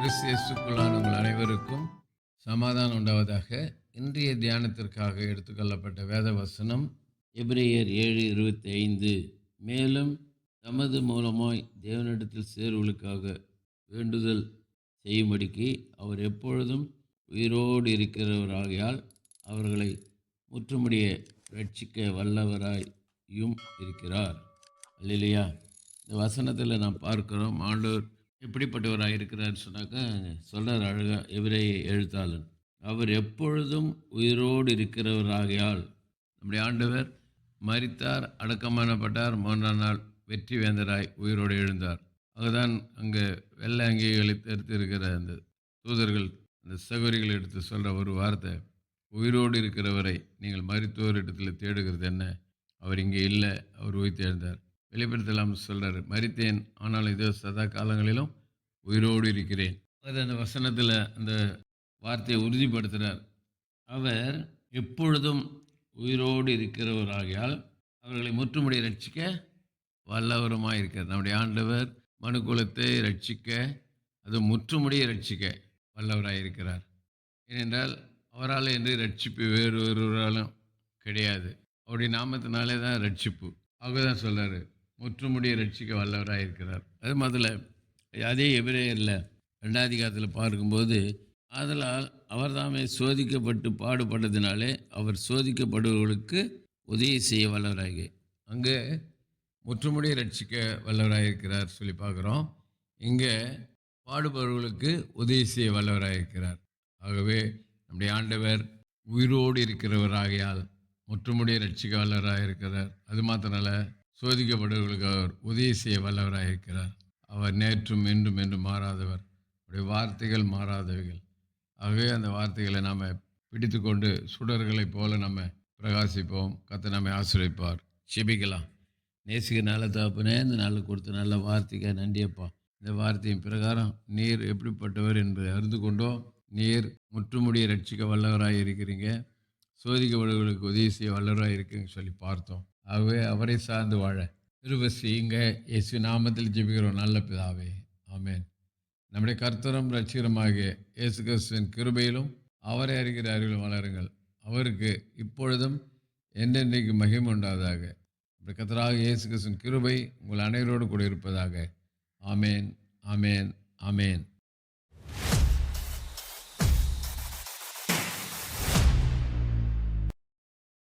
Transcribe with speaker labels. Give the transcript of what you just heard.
Speaker 1: கிறிஸ்து உங்கள் அனைவருக்கும் சமாதானம் உண்டாவதாக இன்றைய தியானத்திற்காக எடுத்துக்கொள்ளப்பட்ட வேத வசனம்
Speaker 2: எபிரேயர் ஏழு இருபத்தி ஐந்து மேலும் தமது மூலமாய் தேவனிடத்தில் சேர்வுகளுக்காக வேண்டுதல் செய்யும்படிக்கு அவர் எப்பொழுதும் உயிரோடு இருக்கிறவராகையால் அவர்களை முற்றுமுடிய ரட்சிக்க வல்லவராயும் இருக்கிறார். இல்லையா இந்த வசனத்தில் நாம் பார்க்கிறோம் ஆண்டோர் எப்படிப்பட்டவராக இருக்கிறார் சொன்னாக்கா சொல்கிறார் அழகாக இவரே எழுத்தாளன். அவர் எப்பொழுதும் உயிரோடு இருக்கிறவராகையால்
Speaker 1: நம்முடைய ஆண்டவர் மறித்தார் அடக்கமானப்பட்டார் மூன்றாம் நாள் வெற்றி வேந்தராய் உயிரோடு எழுந்தார். அதுதான் அங்கே வெள்ளை அங்கேகளை தெரித்து இருக்கிற அந்த தூதர்கள் அந்த சகோரிகள் எடுத்து சொல்கிற ஒரு வார்த்தை உயிரோடு இருக்கிறவரை நீங்கள் மருத்துவர் இடத்துல தேடுகிறது என்ன? அவர் இங்கே இல்லை அவர் உயிர் தேர்ந்தார். வெளிப்படுத்தலாம் சொல்கிறார் மறித்தேன் ஆனால் இதோ சதா காலங்களிலும் உயிரோடு இருக்கிறேன். அது அந்த வசனத்தில் அந்த வார்த்தையை உறுதிப்படுத்துகிறார் அவர் எப்பொழுதும் உயிரோடு இருக்கிறவராகியால் அவர்களை முற்றுமுடியை ரட்சிக்க வல்லவருமாக இருக்கிறார் நம்முடைய ஆண்டவர் மனுக்குலத்தை ரட்சிக்க அது முற்றுமுடியை ரட்சிக்க வல்லவராக இருக்கிறார். ஏனென்றால் அவரால் என்று ரட்சிப்பு வேறு ஒருவராலும் கிடையாது. அவருடைய நாமத்தினாலே தான் ரட்சிப்பு. அவங்க தான் சொல்கிறாரு முற்றுமுடிய ரட்சிக்க வல்லவராக இருக்கிறார். அது முதல்ல அதே எபிரேயரில் ரெண்டாதிகாரத்தில் பார்க்கும்போது ஆதலால் அவர் தாமே சோதிக்கப்பட்டு பாடுபட்டதினாலே அவர் சோதிக்கப்படுபவர்களுக்கு உதவி செய்ய வல்லவராக. அங்கே முற்றுமுடியை ரட்சிக்க வல்லவராக இருக்கிறார் சொல்லி பார்க்குறோம். இங்கே பாடுபவர்களுக்கு உதவி செய்ய வல்லவராக இருக்கிறார். ஆகவே நம்முடைய ஆண்டவர் உயிரோடு இருக்கிறவராகையால் முற்றுமுடிய ரட்சிக்க வல்லவராக இருக்கிறார். அது மாத்திரமல்ல சோதிக்கப்படுவர்களுக்கு அவர் உதவி செய்ய வல்லவராக இருக்கிறார். அவர் நேற்றும் இன்றும் என்றும் மாறாதவர். அவருடைய வார்த்தைகள் மாறாதவைகள். ஆகவே அந்த வார்த்தைகளை நாம் பிடித்து கொண்டு சுடர்களைப் போல நம்ம பிரகாசிப்போம். கத்த நம்மை ஆசிரியப்பார் செபிக்கலாம் நேசிக்க நல்ல தகப்பனே இந்த நாளில் கொடுத்த நல்ல வார்த்தைக்காக நன்றியப்பா இந்த வார்த்தையின் பிரகாரம் நீர் எப்படிப்பட்டவர் என்பதை அறிந்து கொண்டோம். நீர் முற்றுமுடிய ரட்சிக்க வல்லவராக இருக்கிறீங்க. சோதிக்கப்படுவர்களுக்கு உதவி செய்ய வல்லவராக இருக்குன்னு சொல்லி பார்த்தோம். ஆகவே அவரை சார்ந்து வாழ திருவ செய்யுங்க. இயேசு நாமத்தில் ஜெபிக்கிறோம். நல்ல பிதாவே. ஆமேன். நம்முடைய கர்த்தரும் ரட்சிகரமாக இயேசு கிறிஸ்துவின் கிருபையிலும் அவரை அறிகிற அறிவிலும் வளருங்கள். அவருக்கு இப்பொழுதும் என்றென்றைக்கு மகிமை உண்டாவதாக. நம்முடைய கர்த்தராக இயேசு கிறிஸ்துவின் கிருபை உங்கள் அனைவரோடு கூட இருப்பதாக. ஆமேன். ஆமேன். ஆமேன்.